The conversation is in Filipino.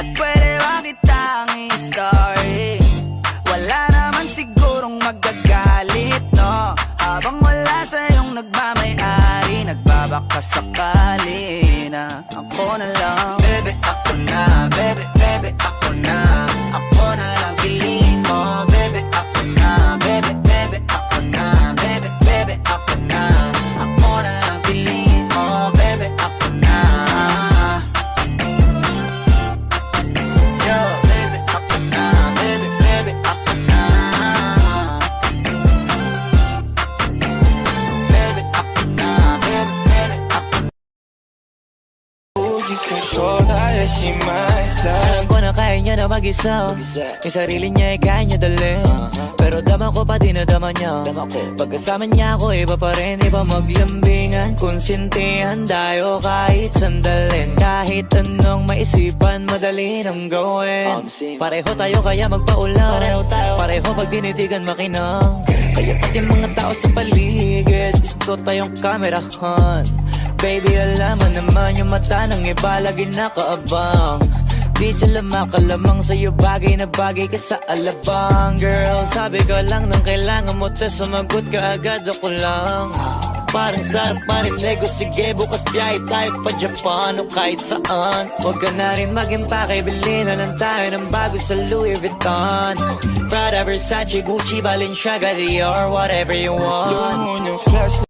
At pwede ba kitang i-story? Wala naman sigurong magagalit, no? Habang wala sa'yong nagmamayari Nagbabaka sakali na Ako na lang. Bebe, ako na Bebe, Please control that it's in my life Alam ko na kaya niya na mag-isa. Yung sarili niya ay kaya niya dalhin Pero dama ko pa dinadama niya. Pagkasama niya ako iba pa rin Iba maglambingan. Konsintihan tayo kahit sandalin. Kahit anong maisipan Madali nang gawin. Pareho tayo kaya magpaulan. Pareho tayo. Pareho pag dinitigan makinang. Kaya pati mga tao sa paligid Gusto tayong camera hunt. Baby, alam mo naman yung mata ng iba. Lagi nakaabang. Di sila makalamang sa'yo. Bagay na bagay ka sa alabang. Girl, sabi ko lang nang kailangan mo tas sumagot ka agad ako lang. Parang sarap marinig ko sige bukas biyahe tayo pa Japan o kahit saan. Huwag ka na rin mag-impake, bili na lang tayo ng bago sa Louis Vuitton. Prada, Versace, Gucci, Balenciaga, Dior, whatever you want. Lumo yung flash